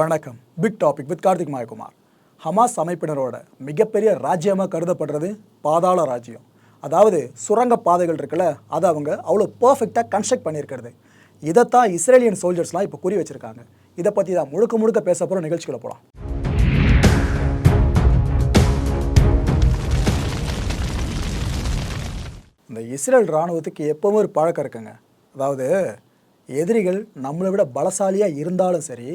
வணக்கம். Big topic with Karthik Mayakumar. Hamas அமைப்பினரோட மிகப்பெரிய ராஜ்யமாக கருதப்படுறது பாதாள ராஜ்யம். அதாவது சுரங்க பாதைகள் இருக்குல்ல அதை அவங்க அவ்வளோ பர்ஃபெக்டாக கன்ஸ்ட்ரக்ட் பண்ணியிருக்கிறது. இதைத்தான் இஸ்ரேலியன் சோல்ஜர்ஸ்லாம் இப்போ குறி வச்சுருக்காங்க. இதை பற்றி தான் முழுக்க முழுக்க பேச போகிற நிகழ்ச்சிகளை போகலாம் இந்த இஸ்ரேல் இராணுவத்துக்கு எப்பவும் ஒரு பழக்கம் இருக்குங்க. அதாவது எதிரிகள் நம்மளை விட பலசாலியாக இருந்தாலும் சரி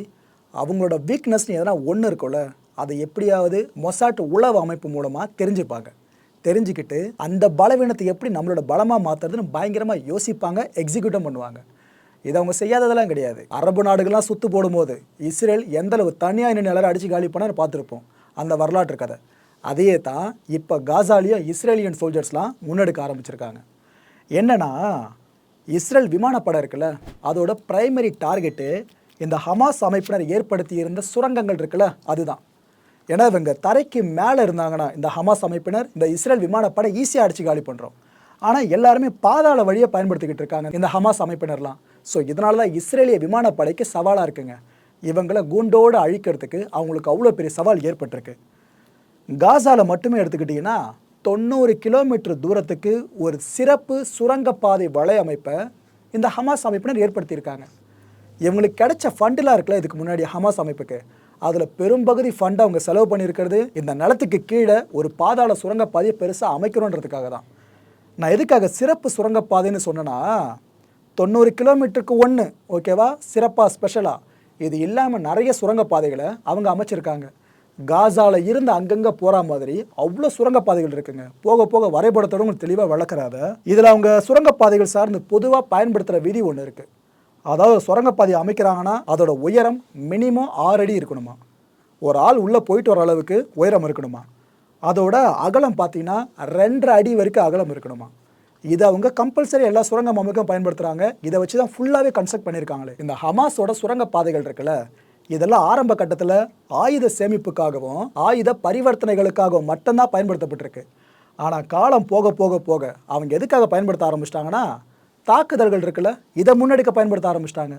அவங்களோட வீக்னஸ்னு எதனா ஒன்று இருக்கும்ல அதை எப்படியாவது மொசாட் உளவு அமைப்பு மூலமாக தெரிஞ்சுப்பாங்க. தெரிஞ்சுக்கிட்டு அந்த பலவீனத்தை எப்படி நம்மளோட பலமாக மாற்றுறதுன்னு பயங்கரமாக யோசிப்பாங்க எக்ஸிக்யூட்டும் பண்ணுவாங்க. இது அவங்க செய்யாததெல்லாம் கிடையாது. அரபு நாடுகள்லாம் சுத்து போடும்போது இஸ்ரேல் எந்தளவு தனியாக நின்று எல்லாரும் அடித்து காலி பண்ணான்னு பார்த்துருப்போம் அந்த வரலாற்று கதை. அதையே தான் இப்போ காசாலியும் இஸ்ரேலியன் சோல்ஜர்ஸ்லாம் முன்னெடுக்க ஆரம்பிச்சிருக்காங்க. என்னன்னா இஸ்ரேல் விமானப்படம் இருக்குல்ல அதோட ப்ரைமரி டார்கெட்டு இந்த ஹமாஸ் அமைப்பினர் ஏற்படுத்தி இருந்த சுரங்கங்கள் இருக்குல்ல அதுதான். ஏன்னா இவங்க தரைக்கு மேலே இருந்தாங்கன்னா இந்த ஹமாஸ் அமைப்பினர் இந்த இஸ்ரேல் விமானப்படை ஈஸியாக அடிச்சு காலி பண்ணுறோம் ஆனால் எல்லாருமே பாதாள வழியை பயன்படுத்திக்கிட்டு இருக்காங்க இந்த ஹமாஸ் அமைப்பினர்லாம். ஸோ இதனால தான் இஸ்ரேலிய விமானப்படைக்கு சவாலாக இருக்குங்க. இவங்களை கூண்டோடு அழிக்கிறதுக்கு அவங்களுக்கு அவ்வளோ பெரிய சவால் ஏற்பட்டிருக்கு. காசாவில் மட்டுமே எடுத்துக்கிட்டிங்கன்னா தொண்ணூறு கிலோமீட்டர் தூரத்துக்கு ஒரு சிறப்பு சுரங்கப்பாதை வலையமைப்பை இந்த ஹமாஸ் அமைப்பினர் ஏற்படுத்தியிருக்காங்க. இவங்களுக்கு கிடைச்ச ஃபண்டெலாம் இருக்குல்ல இதுக்கு முன்னாடி ஹமாஸ் அமைப்புக்கு. அதில் பெரும்பகுதி ஃபண்டை அவங்க செலவு பண்ணியிருக்கிறது. இந்த நிலத்துக்கு கீழே ஒரு பாதாள சுரங்கப்பாதையை பெருசாக அமைக்கணுன்றதுக்காக தான். நான் எதுக்காக சிறப்பு சுரங்கப்பாதைன்னு சொன்னேன்னா தொண்ணூறு கிலோமீட்டருக்கு ஒன்று ஓகேவா சிறப்பாக ஸ்பெஷலாக இது இல்லாமல் நிறைய சுரங்கப்பாதைகளை அவங்க அமைச்சிருக்காங்க. காசாவில் இருந்து அங்கங்கே போகிற மாதிரி அவ்வளோ சுரங்கப்பாதைகள் இருக்குங்க. போக போக வரைபடத்தோட உங்களுக்கு தெளிவாக வளர்க்குறாத இதில் அவங்க சுரங்கப்பாதைகள் சார்ந்து பொதுவாக பயன்படுத்துகிற விதி ஒன்று இருக்குது அதாவது சுரங்கப்பாதை அமைக்கிறாங்கன்னா அதோட உயரம் மினிமம் ஆறு அடி இருக்கணுமா? ஒரு ஆள் உள்ளே போயிட்டு வர அளவுக்கு உயரம் இருக்கணுமா? அதோட அகலம் பார்த்தீங்கன்னா ரெண்டரை அடி வரைக்கும் அகலம் இருக்கணுமா? இதை அவங்க கம்பல்சரி எல்லா சுரங்க அமைப்பும் பயன்படுத்துகிறாங்க இதை வச்சு தான் ஃபுல்லாகவே கன்ஸ்ட்ரக்ட் பண்ணியிருக்காங்களே. இந்த ஹமாஸோட சுரங்க பாதைகள் இருக்குல்ல இதெல்லாம் ஆரம்ப கட்டத்தில் ஆயுத சேமிப்புக்காகவும் ஆயுத பரிவர்த்தனைகளுக்காகவும் மட்டும்தான் பயன்படுத்தப்பட்டிருக்கு. ஆனால் காலம் போக போக போக அவங்க எதுக்காக பயன்படுத்த ஆரம்பிச்சிட்டாங்கன்னா தாக்குதல்கள் இருக்குல்ல இதை முன்னெடுக்க பயன்படுத்த ஆரம்பிச்சிட்டாங்க.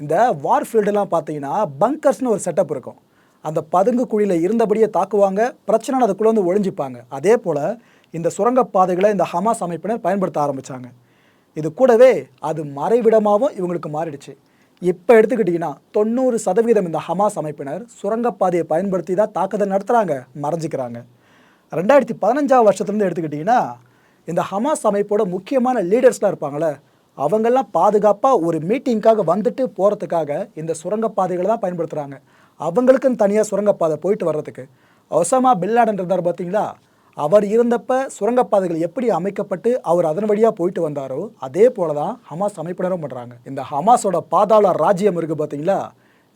இந்த வார்ஃபீல்டெல்லாம் பார்த்தீங்கன்னா பங்கர்ஸ்னு ஒரு செட்டப் இருக்கும். அந்த பதுங்கு குழியில் இருந்தபடியே தாக்குவாங்க பிரச்சனை அதுக்குள்ளே வந்து ஒழிஞ்சிப்பாங்க. அதே போல் இந்த சுரங்கப்பாதைகளை இந்த ஹமாஸ் அமைப்பினர் பயன்படுத்த ஆரம்பித்தாங்க இது கூடவே அது மறைவிடமாகவும் இவங்களுக்கு மாறிடுச்சு. இப்போ எடுத்துக்கிட்டிங்கன்னா தொண்ணூறு சதவீதம் இந்த ஹமாஸ் அமைப்பினர் சுரங்கப்பாதையை பயன்படுத்தி தான் தாக்குதல் நடத்துகிறாங்க மறைஞ்சிக்கிறாங்க. ரெண்டாயிரத்தி பதினஞ்சாவது வருஷத்துலேருந்து எடுத்துக்கிட்டிங்கன்னா இந்த ஹமாஸ் அமைப்போட முக்கியமான லீடர்ஸ்லாம் இருப்பாங்களே அவங்கெல்லாம் பாதுகாப்பாக ஒரு மீட்டிங்க்காக வந்துட்டு போகிறதுக்காக இந்த சுரங்கப்பாதைகளை தான் பயன்படுத்துகிறாங்க அவங்களுக்குன்னு தனியாக சுரங்கப்பாதை போயிட்டு வர்றதுக்கு. ஒசாமா பில்லாடன் இருந்தார் பார்த்தீங்களா அவர் இருந்தப்ப சுரங்கப்பாதைகள் எப்படி அமைக்கப்பட்டு அவர் அதன் வழியாக போயிட்டு வந்தாரோ அதே போல தான் ஹமாஸ் அமைப்பினரும் பண்ணுறாங்க இந்த ஹமாஸோட பாதாள ராஜ்யம் இருக்குது பார்த்தீங்களா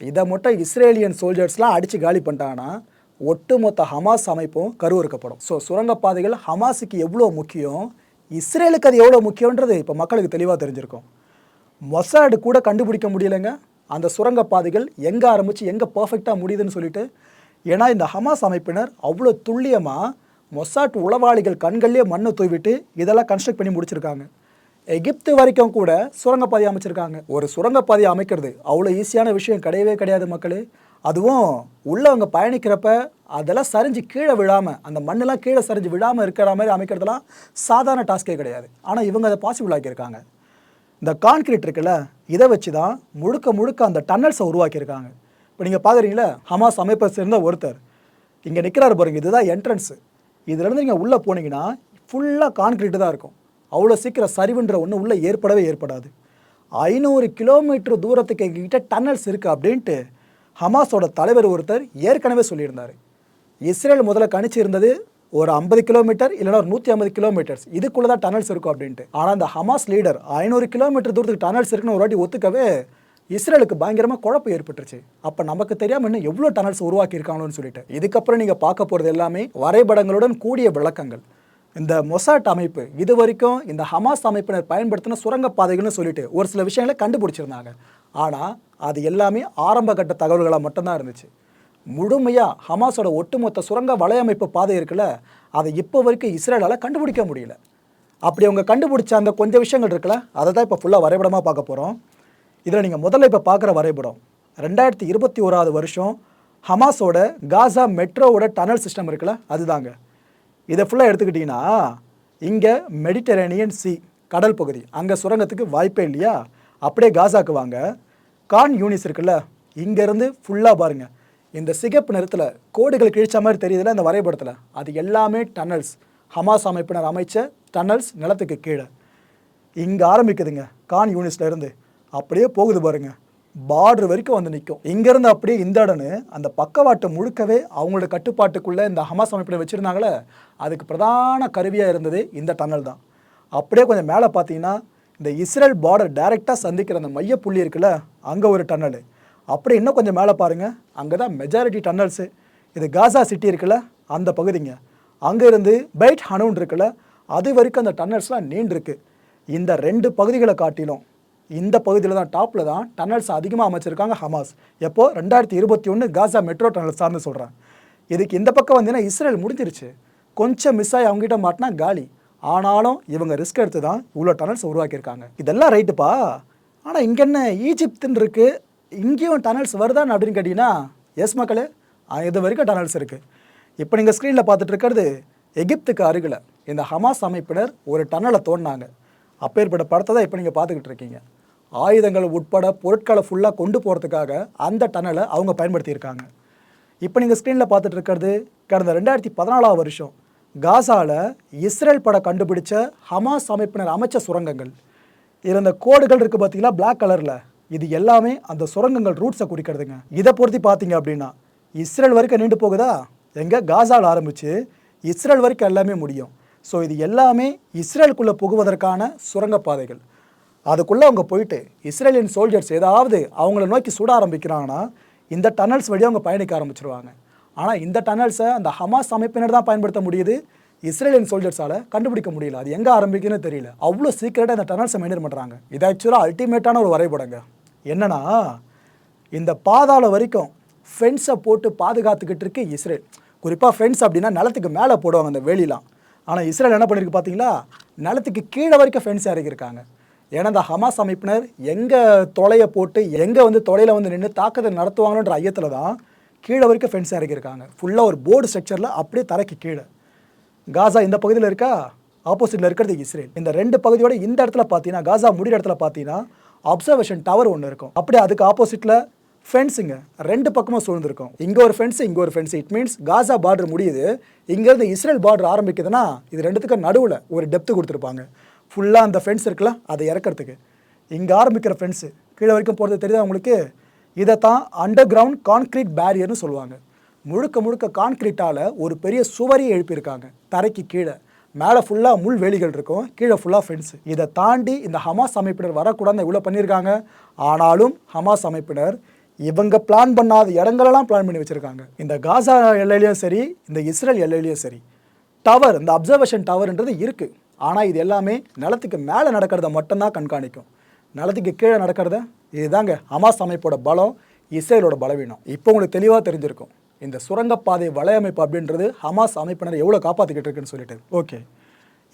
இதை மட்டும் இஸ்ரேலியன் சோல்ஜர்ஸ்லாம் அடித்து காலி பண்ணிட்டாங்கன்னா ஒட்டுமொத்த ஹமாஸ் அமைப்பும் கருவறுக்கப்படும் ஸோ சுரங்கப்பாதைகள் ஹமாஸுக்கு எவ்வளோ முக்கியம்? இஸ்ரேலுக்கு அது எவ்வளோ முக்கியன்றது இப்போ மக்களுக்கு தெளிவாக தெரிஞ்சிருக்கும். மொசாடு கூட கண்டுபிடிக்க முடியலைங்க. அந்த சுரங்கப்பாதைகள் எங்கே ஆரம்பித்து எங்கே பர்ஃபெக்டாக முடியுதுன்னு சொல்லிட்டு ஏன்னா இந்த ஹமாஸ் அமைப்பினர் அவ்வளோ துல்லியமாக மொசாட் உளவாளிகள் கண்கள்லேயே மண்ணை தூவிட்டு இதெல்லாம் கன்ஸ்ட்ரக்ட் பண்ணி முடிச்சிருக்காங்க. எகிப்து வரைக்கும் கூட சுரங்கப்பாதை அமைச்சிருக்காங்க. ஒரு சுரங்கப்பாதை அமைக்கிறது அவ்வளோ ஈஸியான விஷயம் கிடையவே கிடையாது மக்களே. அதுவும் உள்ளே அவங்க பயணிக்கிறப்ப அதெல்லாம் சரிஞ்சு கீழே விழாமல் அந்த மண்ணெல்லாம் கீழே சரிஞ்சு விழாமல் இருக்கிற மாதிரி அமைக்கிறதுலாம் சாதாரண டாஸ்கே கிடையாது. ஆனால் இவங்க அதை பாசிபிள் ஆக்கியிருக்காங்க. இந்த கான்கிரீட் இருக்குல்ல இதை வச்சு தான் முழுக்க முழுக்க அந்த டன்னல்ஸை உருவாக்கியிருக்காங்க. இப்போ நீங்கள் பார்க்குறீங்களா ஹமாஸ் அமைப்பை சேர்ந்த ஒருத்தர். இங்கே நிற்கிறாரு பாருங்க இதுதான் என்ட்ரன்ஸு இதுலேருந்து நீங்கள் உள்ளே போனீங்கன்னா ஃபுல்லாக கான்கிரீட்டு தான் இருக்கும். அவ்வளோ சீக்கிரம் சரிவுன்ற ஒன்று உள்ளே ஏற்படவே ஏற்படாது. ஐநூறு கிலோமீட்டர் தூரத்துக்கு எங்ககிட்ட டன்னல்ஸ் இருக்குது அப்படின்ட்டு ஹமாஸோட தலைவர் ஒருத்தர் ஏற்கனவே சொல்லியிருந்தார். இஸ்ரேல் முதல்ல கணிச்சு இருந்தது ஒரு ஐம்பது கிலோமீட்டர் இல்லைனா ஒரு நூற்றி ஐம்பது கிலோமீட்டர்ஸ். இதுக்குள்ளே தான் டனல்ஸ் இருக்கும் அப்படின்ட்டு. ஆனால் அந்த ஹமாஸ் லீடர் ஐநூறு கிலோமீட்டர் தூரத்துக்கு டனல்ஸ் இருக்குன்னு ஒரு வாட்டி ஒத்துக்கவே இஸ்ரேலுக்கு பயங்கரமாக குழப்பம் ஏற்பட்டுருச்சு. அப்போ நமக்கு தெரியாமல் இன்னும் எவ்வளோ டனல்ஸ் உருவாக்கியிருக்காங்களோன்னு சொல்லிட்டு. இதுக்கப்புறம் நீங்கள் பார்க்க போகிறது எல்லாமே வரைபடங்களுடன் கூடிய விளக்கங்கள். இந்த மொசாட் அமைப்பு இது வரைக்கும் இந்த ஹமாஸ் அமைப்பினர் பயன்படுத்தின சுரங்கப்பாதைகள்னு சொல்லிட்டு ஒரு சில விஷயங்களை கண்டுபிடிச்சிருந்தாங்க. ஆனால் அது எல்லாமே ஆரம்ப கட்ட தகவல்களாக மட்டும்தான் இருந்துச்சு. முழுமையாக ஹமாஸோட ஒட்டுமொத்த சுரங்க வலையமைப்பு பாதை இருக்குல்ல அதை இப்போ வரைக்கும் இஸ்ரேலால் கண்டுபிடிக்க முடியல. அப்படி அவங்க கண்டுபிடிச்ச அந்த கொஞ்சம் விஷயங்கள் இருக்குல்ல அதை தான் இப்போ ஃபுல்லாக வரைபடமாக பார்க்க போகிறோம் இதில் நீங்கள் முதல்ல இப்போ பார்க்குற வரைபடம் ரெண்டாயிரத்தி இருபத்தி ஓராவது வருஷம் ஹமாஸோட காசா மெட்ரோவோட டனல் சிஸ்டம் இருக்குல்ல அதுதாங்க. இதை ஃபுல்லாக எடுத்துக்கிட்டிங்கன்னா இங்கே மெடிட்டரேனியன் சி கடல் பகுதி அங்கே சுரங்கத்துக்கு வாய்ப்பே இல்லையா? அப்படியே காசாக்கு வாங்க. கான் யூனிஸ் இருக்குல்ல இங்கேருந்து ஃபுல்லாக பாருங்கள் இந்த சிகப்பு நிறத்தில் கோடுகள் கிழிச்ச மாதிரி தெரியுதுல இந்த வரைபடத்தில். அது எல்லாமே டனல்ஸ் ஹமாஸ் அமைப்பினர் அமைச்ச டனல்ஸ் நிலத்துக்கு கீழே. இங்கே ஆரம்பிக்குதுங்க கான் யூனிஸ்லேருந்து அப்படியே போகுது பாருங்க. பார்டர் வரைக்கும் வந்து நிற்கும் இங்கேருந்து அப்படியே இந்த இடம்னு அந்த பக்கவாட்டு முழுக்கவே அவங்களோட கட்டுப்பாட்டுக்குள்ளே இந்த ஹமாஸ் அமைப்பினர் வச்சுருந்தாங்களே அதுக்கு பிரதான கருவியாக இருந்தது இந்த டனல் தான். அப்படியே கொஞ்சம் மேலே பார்த்தீங்கன்னா இந்த இஸ்ரேல் பார்டர் டைரெக்டாக சந்திக்கிற அந்த மையப்புள்ளி இருக்குல்ல அங்கே ஒரு டன்னல் அப்படி இன்னும் கொஞ்சம் மேலே பாருங்கள் அங்கே தான் மெஜாரிட்டி டன்னல்ஸு இது காசா சிட்டி இருக்குல்ல அந்த பகுதிங்க. அங்கேருந்து பைட் ஹனூன் இருக்குல்ல அது வரைக்கும் அந்த டன்னல்ஸ்லாம் நீண்டிருக்கு. இந்த ரெண்டு பகுதிகளை காட்டிலும் இந்த பகுதியில் தான் டாப்பில் தான் டன்னல்ஸ் அதிகமாக அமைச்சிருக்காங்க ஹமாஸ் எப்போது ரெண்டாயிரத்தி இருபத்தி ஒன்று காசா மெட்ரோ டன்னல் சார்ந்து சொல்கிறேன் இதுக்கு இந்த பக்கம் வந்தீங்கன்னா இஸ்ரேல் முடிஞ்சிருச்சு. கொஞ்சம் மிஸ் ஆகி அவங்ககிட்ட மாட்டினா காலி. ஆனாலும் இவங்க ரிஸ்க் எடுத்து தான் இவ்வளோ டனல்ஸ் உருவாக்கியிருக்காங்க. இதெல்லாம் ரைட்டுப்பா ஆனால் இங்கே என்ன ஈஜிப்துன்னு இருக்குது இங்கேயும் டனல்ஸ் வருதான்னு அப்படின்னு கேட்டிங்கன்னா எஸ் மக்களே இது வரைக்கும் டனல்ஸ் இருக்குது இப்போ நீங்கள் ஸ்க்ரீனில் பார்த்துட்டு இருக்கிறது எகிப்துக்கு அருகில் இந்த ஹமாஸ் அமைப்பினர் ஒரு டன்னலை தோண்டினாங்க. அப்பேற்பட்ட படத்தை தான் இப்போ நீங்கள் பார்த்துக்கிட்டு இருக்கீங்க. ஆயுதங்கள் உட்பட பொருட்களை ஃபுல்லாக கொண்டு போகிறதுக்காக அந்த டனலை அவங்க பயன்படுத்தியிருக்காங்க. இப்போ நீங்கள் ஸ்க்ரீனில் பார்த்துட்டு இருக்கிறது கடந்த ரெண்டாயிரத்தி பதினாலாம் வருஷம். காசாவில் இஸ்ரேல் படம் கண்டுபிடிச்ச ஹமாஸ் அமைப்பினர் அமைச்ச சுரங்கங்கள். இருந்த கோடுகள் இருக்குது பார்த்தீங்களா பிளாக் கலரில் இது எல்லாமே அந்த சுரங்கங்கள் ரூட்ஸை குறிக்கிறதுங்க. இதை பொறுத்தி பார்த்தீங்க அப்படின்னா இஸ்ரேல் வரைக்கும் நீண்டு போகுதா? எங்கே காசாவில் ஆரம்பித்து இஸ்ரேல் வரைக்கும் எல்லாமே முடியும். ஸோ இது எல்லாமே இஸ்ரேலுக்குள்ளே புகுவதற்கான சுரங்கப்பாதைகள் அதுக்குள்ளே அவங்க போயிட்டு இஸ்ரேலியன் சோல்ஜர்ஸ் ஏதாவது அவங்கள நோக்கி சுட ஆரம்பிக்கிறாங்கன்னா இந்த டனல்ஸ் வழியாக அவங்க பயணிக்க ஆரம்பிச்சிருவாங்க. ஆனால் இந்த டனல்ஸை அந்த ஹமாஸ் அமைப்பினர் தான் பயன்படுத்த முடியுது. இஸ்ரேலியன் சோல்ஜர்ஸால் கண்டுபிடிக்க முடியல. அது எங்கே ஆரம்பிக்குன்னு தெரியல. அவ்வளோ சீக்கிரட்டாக இந்த டனல்ஸை மெயின்டைன் பண்ணுறாங்க இது ஆக்சுவலாக அல்டிமேட்டான ஒரு வரைபடங்க. என்னன்னா இந்த பாதாள வரைக்கும் ஃபென்ஸை போட்டு பாதுகாத்துக்கிட்டு இருக்கு இஸ்ரேல். குறிப்பாக ஃபென்ஸ் அப்படின்னா நிலத்துக்கு மேலே போடுவாங்க அந்த வேலிலாம். ஆனால் இஸ்ரேல் என்ன பண்ணியிருக்கு பார்த்தீங்களா நிலத்துக்கு கீழே வரைக்கும் ஃபென்ஸ் இறக்கியிருக்காங்க. ஏன்னா இந்த ஹமாஸ் அமைப்பினர் எங்கே தொலையை போட்டு எங்கே வந்து தொலையில் வந்து நின்று தாக்குதல் நடத்துவாங்கன்ற ஐயத்தில் தான் கீழே வரைக்கும் ஃபென்ஸ் இறக்கியிருக்காங்க. ஃபுல்லாக ஒரு போர்டு ஸ்ட்ரக்சரில் அப்படியே தரைக்கு கீழே. காசா இந்த பகுதியில் இருக்கா? ஆப்போசிட்டில் இருக்கிறது இஸ்ரேல். இந்த ரெண்டு பகுதியோட இந்த இடத்துல பார்த்தீங்கன்னா காசா முடிகிற இடத்துல பார்த்தீங்கன்னா அப்சர்வேஷன் டவர் ஒன்று இருக்கும். அப்படியே அதுக்கு ஆப்போசிட்டில் ஃபென்ஸுங்க ரெண்டு பக்கமும் சூழ்ந்துருக்கும். இங்கே ஒரு ஃபென்ஸ் இங்கே ஒரு fence it means Gaza border முடியுது. இங்கேருந்து இஸ்ரேல் பார்டர் ஆரம்பிக்குதுன்னா இது ரெண்டுத்துக்கும் நடுவில் ஒரு டெப்த்து கொடுத்துருப்பாங்க. ஃபுல்லாக அந்த ஃபென்ஸ் இருக்குல்ல அதை இறக்கிறதுக்கு. இங்கே ஆரம்பிக்கிற ஃபென்ஸு கீழே வரைக்கும் போகிறது தெரியுதா உங்களுக்கு? இதை தான் அண்டர் கிரவுண்ட் கான்க்ரீட் பேரியர்னு சொல்லுவாங்க. முழுக்க முழுக்க கான்க்ரீட்டால் ஒரு பெரிய சுவரையே எழுப்பியிருக்காங்க. தரைக்கு கீழே. மேலே ஃபுல்லாக முள் வேலிகள் இருக்கும். கீழே ஃபுல்லாக ஃபென்ஸு இதை தாண்டி இந்த ஹமாஸ் அமைப்பினர் வரக்கூடாதுன்னு இவ்வளோ பண்ணியிருக்காங்க. ஆனாலும் ஹமாஸ் அமைப்பினர் இவங்க பிளான் பண்ணாத இடங்களெல்லாம் பிளான் பண்ணி வச்சுருக்காங்க. இந்த காசா எல்லையிலையும் சரி இந்த இஸ்ரேல் எல்லையிலையும் சரி டவர் இந்த அப்சர்வேஷன் டவர்ன்றது இருக்குது ஆனால் இது எல்லாமே நிலத்துக்கு மேலே நடக்கிறத மட்டும்தான் கண்காணிக்கும். நிலத்துக்கு கீழே நடக்கிறத இதுதாங்க ஹமாஸ் அமைப்போட பலம் இஸ்ரேலோட பலவீனம். இப்போ உங்களுக்கு தெளிவாக தெரிஞ்சிருக்கும். இந்த சுரங்கப்பாதை வலையமைப்பு அப்படின்றது ஹமாஸ் அமைப்பினர் எவ்வளோ காப்பாற்றிக்கிட்டு இருக்குன்னு சொல்லிட்டு. ஓகே.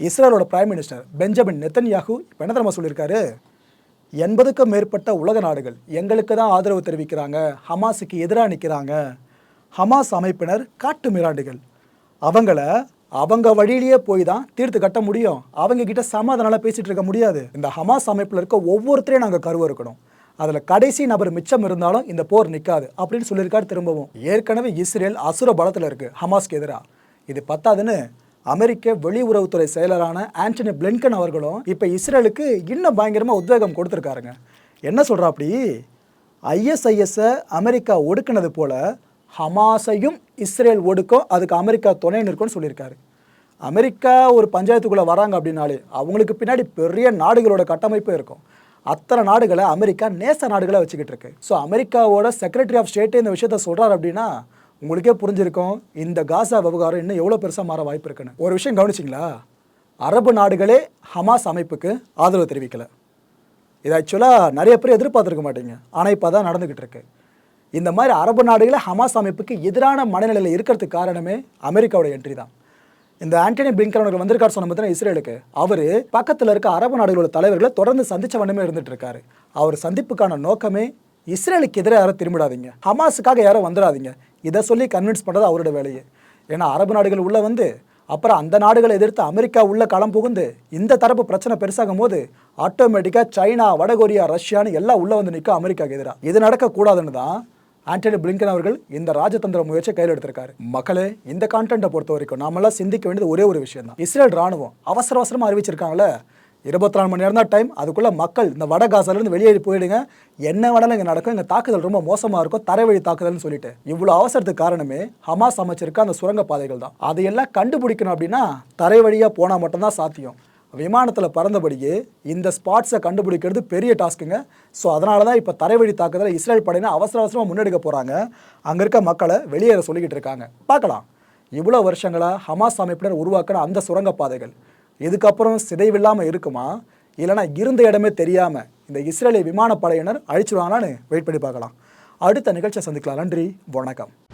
இஸ்ரேலோட பிரைம் மினிஸ்டர் பெஞ்சமின் நெத்தன்யாகு இப்போ என்ன தெரியுமா சொல்லியிருக்காரு? எண்பதுக்கும் மேற்பட்ட உலக நாடுகள் எங்களுக்கு தான் ஆதரவு தெரிவிக்கிறாங்க. ஹமாஸுக்கு எதிராக நிற்கிறாங்க ஹமாஸ் அமைப்பினர் காட்டு மிராண்டுகள். அவங்கள அவங்க வழியிலேயே போய் தான் தீர்த்து கட்ட முடியும். அவங்க கிட்ட சமாதானால பேசிட்டு இருக்க முடியாது. இந்த ஹமாஸ் அமைப்பில் இருக்க ஒவ்வொருத்தரையும் நாங்கள் கருவ இருக்கணும் அதில் கடைசி நபர் மிச்சம் இருந்தாலும் இந்த போர் நிற்காது அப்படின்னு சொல்லியிருக்காரு திரும்பவும். ஏற்கனவே இஸ்ரேல் அசுர பலத்தில் இருக்குது ஹமாஸ்க்கு எதிராக இது பத்தாதுன்னு அமெரிக்க வெளியுறவுத்துறை செயலரான ஆண்டனி பிளின்கன் அவர்களும் இப்போ இஸ்ரேலுக்கு இன்னும் பயங்கரமாக உத்வேகம் கொடுத்துருக்காருங்க. என்ன சொல்கிறா அப்படி ஐஎஸ்ஐஎஸ்ஸை அமெரிக்கா ஒடுக்குனது போல் ஹமாஸையும் இஸ்ரேல் ஒடுக்கும் அதுக்கு அமெரிக்கா துணை நிற்கும்னு சொல்லியிருக்காரு. அமெரிக்கா ஒரு பஞ்சாயத்துக்குள்ளே வராங்க அப்படின்னாலே அவங்களுக்கு பின்னாடி பெரிய நாடுகளோட கட்டமைப்பு இருக்கும். அத்தனை நாடுகளை அமெரிக்கா நேச நாடுகளை வச்சுக்கிட்டு இருக்கு. ஸோ அமெரிக்காவோட செக்ரட்டரி ஆஃப் ஸ்டேட்டே இந்த விஷயத்த சொல்கிறார் அப்படின்னா உங்களுக்கே புரிஞ்சிருக்கும் இந்த காசா விவகாரம் இன்னும் எவ்வளோ பெருசாக மாற வாய்ப்பு இருக்குன்னு. ஒரு விஷயம் கவனிச்சிங்களா? அரபு நாடுகளே ஹமாஸ் அமைப்புக்கு ஆதரவு தெரிவிக்கலை. இது ஆக்சுவலாக நிறைய பேர் எதிர்பார்த்துருக்க மாட்டீங்க. ஆனால் இப்போ தான் நடந்துக்கிட்டு இருக்கு. இந்த மாதிரி அரபு நாடுகளே ஹமாஸ் அமைப்புக்கு எதிரான மனநிலையில் இருக்கிறதுக்கு காரணமே அமெரிக்காவோட என்ட்ரி தான். இந்த ஆண்டனி பிளிங்கன் அவர்கள் வந்திருக்கார் சொன்ன இஸ்ரேலுக்கு. அவர் பக்கத்தில் இருக்க அரபு நாடுகளோட தலைவர்களை தொடர்ந்து சந்திச்ச வண்ணமே இருந்துட்டு இருக்காரு அவர் சந்திப்புக்கான நோக்கமே இஸ்ரேலுக்கு எதிராக யாரும் திரும்பிடாதீங்க. ஹமாஸுக்காக யாரும் வந்துடாதீங்க. இதை சொல்லி கன்வின்ஸ் பண்ணுறது அவரோட வேலையே. ஏன்னா அரபு நாடுகள் உள்ளே வந்து அப்புறம் அந்த நாடுகளை எதிர்த்து அமெரிக்கா உள்ளே களம் புகுந்து இந்த தரப்பு பிரச்சனை பெருசாகும் போது ஆட்டோமேட்டிக்காக சைனா வடகொரியா ரஷ்யான்னு எல்லாம் உள்ளே வந்து நிற்கும் அமெரிக்காவுக்கு எதிராக இது நடக்கக்கூடாதுன்னு தான் ஆண்டனி பிளிங்கன் அவர்கள் இந்த ராஜதந்திர முயற்சியை கையில் எடுத்திருக்காரு. மக்களே இந்த கான்டென்ட்டை பொறுத்த வரைக்கும் நாமெல்லாம் சிந்திக்க வேண்டியது ஒரே ஒரு விஷயம் தான் இஸ்ரேல் ராணுவம் அவசர அவசரமாக அறிவிச்சிருக்காங்களே இருபத்தி நாலு மணி நேரம் தான் டைம் அதுக்குள்ளே மக்கள் இந்த வட காசாலேருந்து வெளியேறி போயிடுங்க. என்ன வேணாலும் இங்கே நடக்கும். இங்கே தாக்குதல் ரொம்ப மோசமாக இருக்கும். தரைவழி தாக்குதல்னு சொல்லிட்டு. இவ்வளோ அவசரத்துக்கு காரணமே ஹமாஸ் அமைச்சிருக்க அந்த சுரங்க பாதைகள் தான். அதையெல்லாம் கண்டுபிடிக்கணும் அப்படின்னா தரை வழியாக போனால் மட்டும்தான் சாத்தியம். விமானத்தில் பறந்தபடியே இந்த ஸ்பாட்ஸை கண்டுபிடிக்கிறது பெரிய டாஸ்க்குங்க. ஸோ அதனால தான் இப்போ தரைவழி தாக்குதலை இஸ்ரேல் படையினர் அவசர அவசரமாக முன்னெடுக்க போகிறாங்க அங்கே இருக்க மக்களை வெளியேற சொல்லிக்கிட்டு இருக்காங்க. பார்க்கலாம். இவ்வளோ வருஷங்களாக ஹமாஸ் அமைப்பினர் உருவாக்கின அந்த சுரங்கப்பாதைகள் இதுக்கப்புறம் சிதைவில்லாமல் இருக்குமா? இல்லைனா இருந்த இடமே தெரியாமல் இந்த இஸ்ரேலிய விமானப்படையினர் அழிச்சிருவாங்களான்னு வெயிட் பண்ணி பார்க்கலாம். அடுத்த நிகழ்ச்சியை சந்திக்கலாம். நன்றி. வணக்கம்.